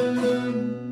ölüm